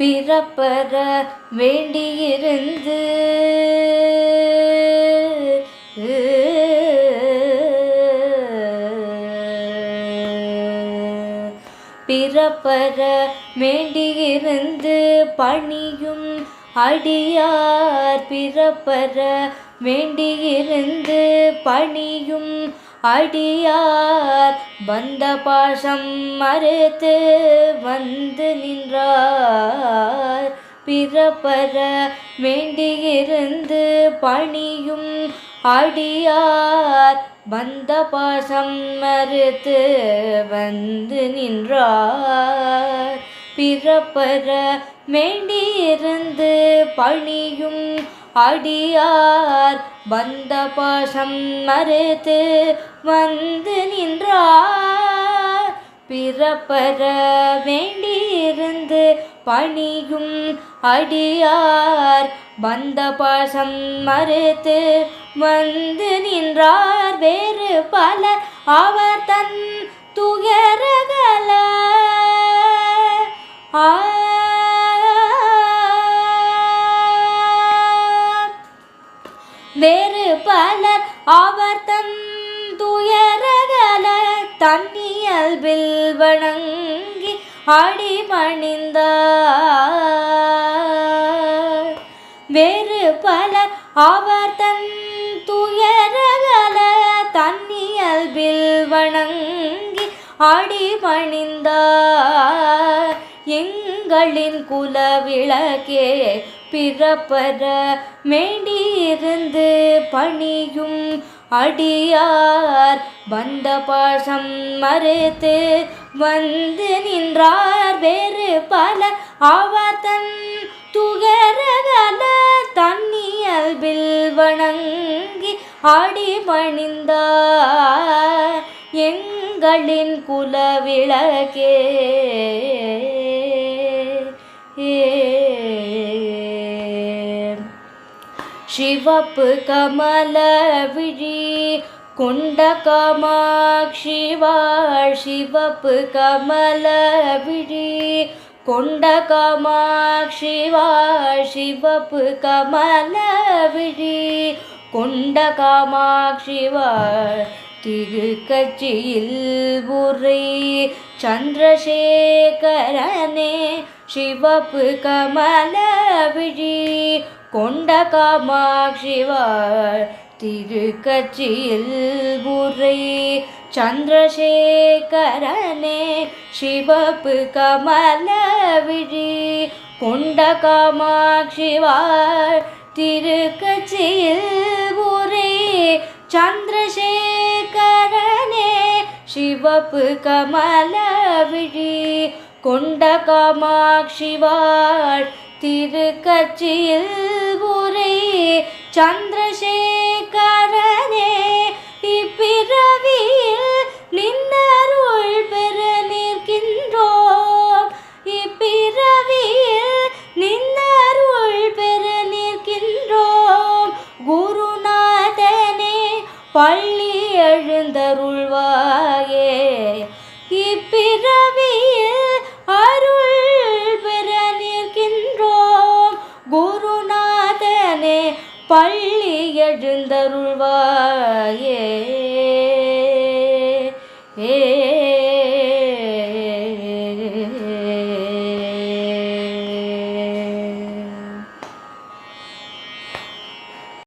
பிறப்பற வேண்டியிருந்து. பிறப்பற வேண்டியிருந்து பணியும் அடியார். பிறப்பற வேண்டியிருந்து பணியும் அடியார் வந்த பாசம் மறுத்து வந்து நின்றார். பிறப்பற வேண்டியிருந்து பணியும் அடியார் வந்த பாசம் மறுத்து வந்து நின்றார். பிறப்பற வேண்டியிருந்து பணியும் அடியார் வந்த பாசம் மறுத்து வந்து நின்றார். பிறப்பற வேண்டியிருந்து பணியும் அடியார் வந்த பாசம் மறுத்து வந்து நின்றார். வேறு பலர் அவர் தன் துயரகல. ஆ அவர் தன் துயரகல தன்னியல்பில் வணங்கி அடிபணிந்தார். வேறு பலர் அவர் தன் துயரகல தன்னியல்பில் வணங்கி அடிபணிந்தார் எங்களின் குலவிளக்கே பிறப்பர மேண்டியிருந்து பணியும் அடியார். வந்த பாசம் மறுத்து வந்து நின்றார். வேறு பல அவர் தன் துகரகல தன்னியல்பில் வணங்கி அடிபணிந்தார் எங்களின் குலவிளக்கே சிவப்பு கமல விழி கொண்ட காமாட்சிவாள் சிவப்பு கமல விழி கொண்ட காமாட்சிவாள் சிவப்பு கமல விழி கொண்ட திரு கட்சியில் உரை சந்திரசேகரனே சிவப்பு கமல விழி கொண்ட காமாட்சிவார் திரு கட்சியில் உரை சந்திரசேகரனே சிவப்பு கமல விழி கொண்ட காமாட்சிவார் திரு கட்சியில் உரை சந்திர சிவப்பு கமல விழி கொண்ட காமாட்சிவாள் திருக்கட்சியில் உரை சந்திரசேகரனே இப்பிறவியில் நின்னருள் பெற நிற்கின்றோம். இப்பிறவியில் நின்னருள் பெற நிற்கின்றோம். குருநாதனே பள்ளி எழுந்தருள்வாயே. இப்பிறவியில் அருள் பெற நிற்கின்றோம். குருநாதனே பள்ளி எழுந்தருள்வாயே.